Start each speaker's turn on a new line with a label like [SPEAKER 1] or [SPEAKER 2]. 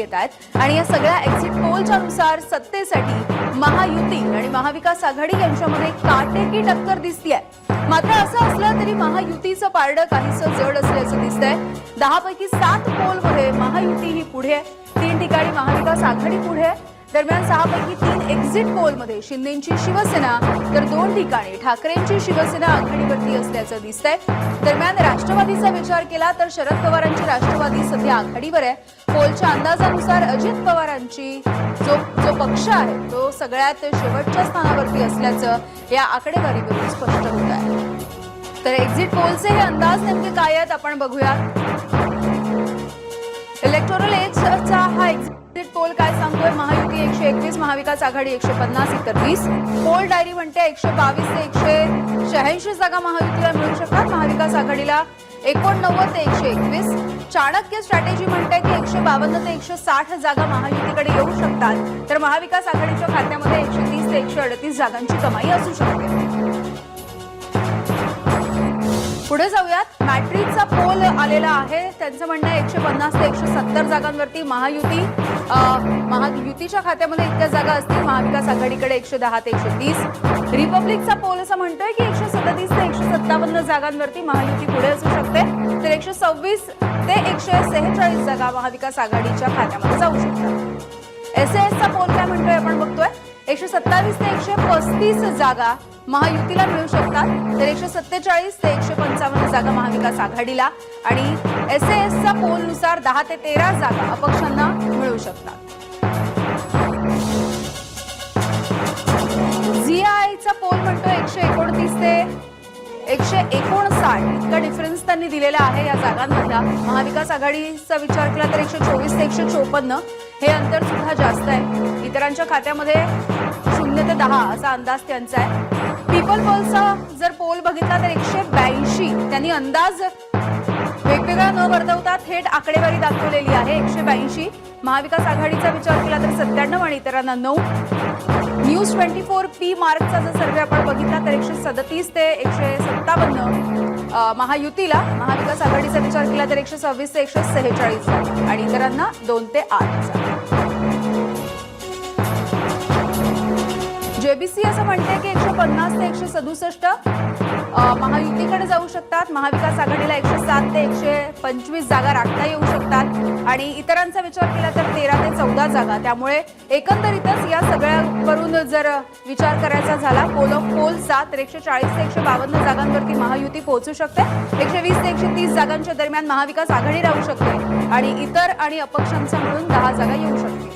[SPEAKER 1] आहेत. आणि या सगळ्या एक्झिट पोलच्या नुसार सत्तेसाठी महायुती आणि महाविकास आघाडी यांच्यामध्ये काटेकी टक्कर दिसतीये. मात्र असं असलं तरी महायुतीचं पारडं काहीसं जड असल्याचं दिसतंय. दहा पैकी सात पोलमध्ये महायुती ही पुढे आहे. तीन ठिकाणी महाविकास आघाडी पुढे आहे. दरम्यान सहापैकी तीन एक्झिट पोलमध्ये शिंदेची शिवसेना तर दोन ठिकाणी ठाकरेंची शिवसेना आघाडीवरती असल्याचं दिसतंय. दरम्यान राष्ट्रवादीचा विचार केला तर शरद पवारांची राष्ट्रवादी सध्या आघाडीवर आहे. पोलच्या अंदाजानुसार अजित पवारांची जो जो पक्ष आहे तो सगळ्यात शेवटच्या स्थानावरती असल्याचं या आकडेवारीवरून स्पष्ट होत आहे. तर एक्झिट पोलचे हे अंदाज नेमके काय आहेत आपण बघूयात. इलेक्टोरल एजचा हा एक्झिट पोल काय सांगतोय? महायुती एकशे एकवीस महाविकास आघाडी एकशे पन्नास इतर वीस. पोल डायरी म्हणते एकशे बावीस ते एकशे शहाऐंशी जागा महायुतीला मिळू शकतात. महाविकास आघाडीला एकोणनव्वद ते एकशे एकवीस. चाणक्य स्ट्रॅटेजी म्हणते की एकशे बावन्न ते एकशे साठ जागा महायुतीकडे येऊ शकतात. तर महाविकास आघाडीच्या खात्यामध्ये एकशे तीस ते एकशे अडतीस जागांची कमाई असू शकते. पुढे जाऊयात. मॅट्रिकचा पोल आलेला आहे. त्यांचं म्हणणं आहे एकशे पन्नास ते एकशे सत्तर जागांवरती महायुती महायुतीच्या खात्यामध्ये इतक्या जागा असतील. महाविकास आघाडीकडे एकशे दहा ते एकशे तीस. रिपब्लिकचा पोल असं म्हणतोय की एकशे सदतीस ते एकशे सत्तावन्न जागांवरती महायुती पुढे असू शकते. तर एकशे सव्वीस ते एकशे सेहेचाळीस जागा महाविकास आघाडीच्या खात्यामध्ये जाऊ शकतात. एस एसचा पोल काय म्हणतोय आपण बघतोय? एकशे सत्तावीस ते एकशे पस्तीस जागा महायुतीला मिळू शकतात. तर एकशे सत्तेचाळीस ते एकशे पंचावन्न जागा महाविकास आघाडीला आणि एस चा पोलनुसार दहा ते तेरा जागा अपक्षांना मिळू शकतात. झीआयचा पोल म्हणतो एकशे एकोणतीस ते एकशे एकोणसाठ इतका डिफरन्स त्यांनी दिलेला आहे या जागांमधला. महाविकास आघाडीचा विचार केला तर एकशे चोवीस ते एकशे चोपन्न हे अंतर सुद्धा जास्त आहे. इतरांच्या खात्यामध्ये शून्य ते दहा असा अंदाज त्यांचा आहे. पीपल पोलचा जर पोल बघितला तर एकशे ब्याऐंशी त्यांनी अंदाज वेगवेगळा न वर्तवता थेट आकडेवारी दाखवलेली आहे. एकशे ब्याऐंशी. महाविकास आघाडीचा विचार केला तर सत्त्याण्णव आणि इतरांना नऊ. न्यूज ट्वेंटी फोर पी मार्कचा जर सर्वे आपण बघितला तर एकशे सदतीस ते एकशे सत्तावन्न महायुतीला महाविकास आघाडीचा विचार केला तर एकशे सव्वीस ते एकशे सेहेचाळीस आणि इतरांना दोन ते आठ. जेबीसी असं म्हणते की एकशे पन्नास ते एकशे सदुसष्ट महायुतीकडे जाऊ शकतात. महाविकास आघाडीला एकशे सात ते एकशे पंचवीस जागा राखता येऊ शकतात. आणि इतरांचा विचार केला तर तेरा ते चौदा जागा. त्यामुळे एकंदरीतच या सगळ्यावरून जर विचार करायचा झाला पोल ऑफ सात तर एकशे चाळीस ते एकशे बावन्न जागांवरती महायुती पोहोचू शकते. एकशे वीस ते एकशे तीस जागांच्या दरम्यान महाविकास आघाडी राहू शकते. आणि इतर आणि अपक्षांचा मिळून दहा जागा येऊ शकतील.